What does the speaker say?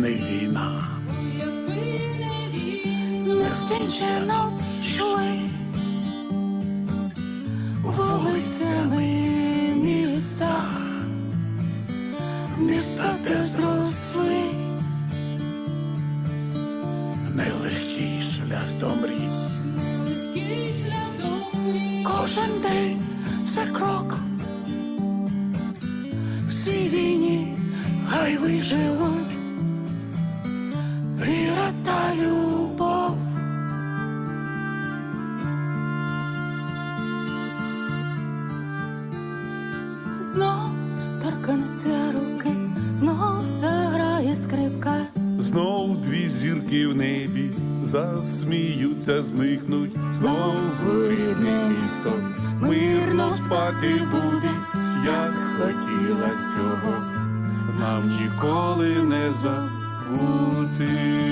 не війна, нескінчено йшли вулицями міста, міста, де зросли нелегкий шлях до мрій. кожен день це крок. В цій війні хай виживуть віра та любов. Знов торкнуться руки, знов заграє скрипка. Знов дві зірки в небі засміються, зникнуть, знов рідне місто мирно спати буде, як хотіла цього. Нам ніколи не забути.